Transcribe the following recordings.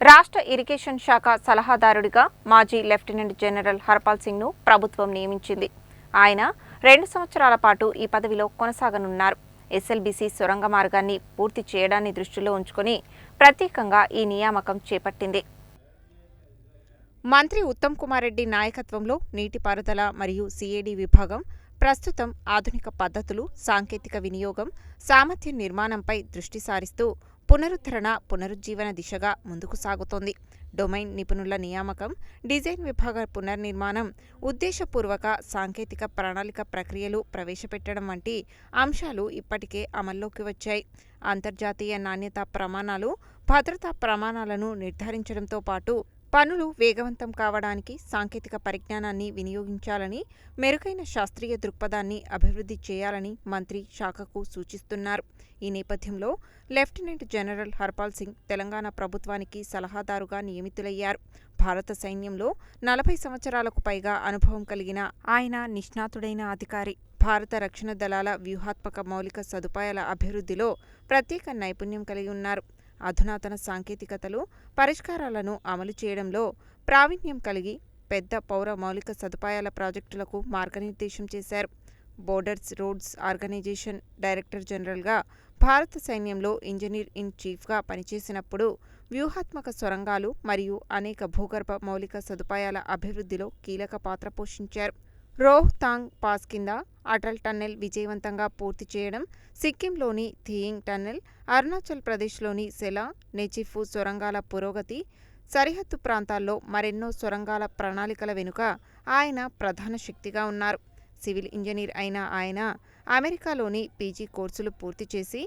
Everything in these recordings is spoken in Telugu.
రాష్ట్ర ఇరిగేషన్ శాఖ సలహాదారుడిగా మాజీ లెఫ్టినెంట్ జనరల్ హర్పాల్ సింగ్ను ప్రభుత్వం నియమించింది. ఆయన రెండు సంవత్సరాల పాటు ఈ పదవిలో కొనసాగనున్నారు. ఎస్ఎల్బీసీ సొరంగ మార్గాన్ని పూర్తి చేయడాన్ని దృష్టిలో ఉంచుకొని ప్రత్యేకంగా ఈ నియామకం చేపట్టింది. మంత్రి ఉత్తమ్ కుమార్ రెడ్డి నాయకత్వంలో నీటిపారుదల మరియు సిఏడి విభాగం ప్రస్తుతం ఆధునిక పద్ధతులు సాంకేతిక వినియోగం సామర్థ్య నిర్మాణంపై దృష్టి సారిస్తూ పునరుద్ధరణ పునరుజ్జీవన దిశగా ముందుకు సాగుతోంది. డొమైన్ నిపుణుల నియామకం డిజైన్ విభాగ పునర్నిర్మాణం ఉద్దేశపూర్వక సాంకేతిక ప్రణాళిక ప్రక్రియలు ప్రవేశపెట్టడం వంటి అంశాలు ఇప్పటికే అమల్లోకి వచ్చాయి. అంతర్జాతీయ నాణ్యతా ప్రమాణాలు భద్రతా ప్రమాణాలను నిర్ధారించడంతో పాటు పనులు వేగవంతం కావడానికి సాంకేతిక పరిజ్ఞానాన్ని వినియోగించాలని మెరుగైన శాస్త్రీయ దృక్పథాన్ని అభివృద్ధి చేయాలని మంత్రి శాఖకు సూచిస్తున్నారు. ఈ నేపథ్యంలో లెఫ్టినెంట్ జనరల్ హర్పాల్ సింగ్ తెలంగాణ ప్రభుత్వానికి సలహాదారుగా నియమితులయ్యారు. భారత సైన్యంలో నలభై సంవత్సరాలకు పైగా అనుభవం కలిగిన ఆయన నిష్ణాతుడైన అధికారి. భారత రక్షణ దళాల వ్యూహాత్మక మౌలిక సదుపాయాల అభివృద్ధిలో ప్రత్యేక నైపుణ్యం కలిగి ఉన్నారు. అధునాతన సాంకేతికతలు పరిష్కారాలను అమలు చేయడంలో ప్రావీణ్యం కలిగి పెద్ద పౌర మౌలిక సదుపాయాల ప్రాజెక్టులకు మార్గనిర్దేశం చేశారు. బోర్డర్స్ రోడ్స్ ఆర్గనైజేషన్ డైరెక్టర్ జనరల్గా భారత సైన్యంలో ఇంజనీర్ ఇన్ చీఫ్గా పనిచేసినప్పుడు వ్యూహాత్మక సొరంగాలు మరియు అనేక భూగర్భ మౌలిక సదుపాయాల అభివృద్ధిలో కీలక పాత్ర పోషించారు. రోహ్తాంగ్ పాస్ కింద అటల్ టన్నెల్ విజయవంతంగా పూర్తి చేయడం సిక్కింలోని థియింగ్ టన్నెల్ అరుణాచల్ ప్రదేశ్లోని సెలా నెచిఫు సొరంగాల పురోగతి సరిహద్దు ప్రాంతాల్లో మరెన్నో సొరంగాల ప్రణాళికల వెనుక ఆయన ప్రధాన శక్తిగా ఉన్నారు. సివిల్ ఇంజనీర్ అయిన ఆయన అమెరికాలోని పీజీ కోర్సులు పూర్తి చేసి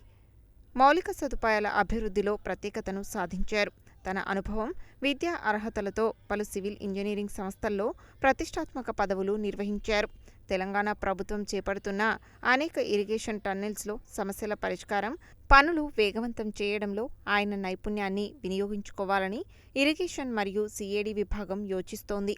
మౌలిక సదుపాయాల అభివృద్ధిలో ప్రత్యేకతను సాధించారు. తన అనుభవం విద్యా అర్హతలతో పలు సివిల్ ఇంజనీరింగ్ సంస్థల్లో ప్రతిష్టాత్మక పదవులు నిర్వహించారు. తెలంగాణ ప్రభుత్వం చేపడుతున్న అనేక ఇరిగేషన్ టన్నెల్స్లో సమస్యల పరిష్కారం పనులు వేగవంతం చేయడంలో ఆయన నైపుణ్యాన్ని వినియోగించుకోవాలని ఇరిగేషన్ మరియు సిఏడి విభాగం యోచిస్తోంది.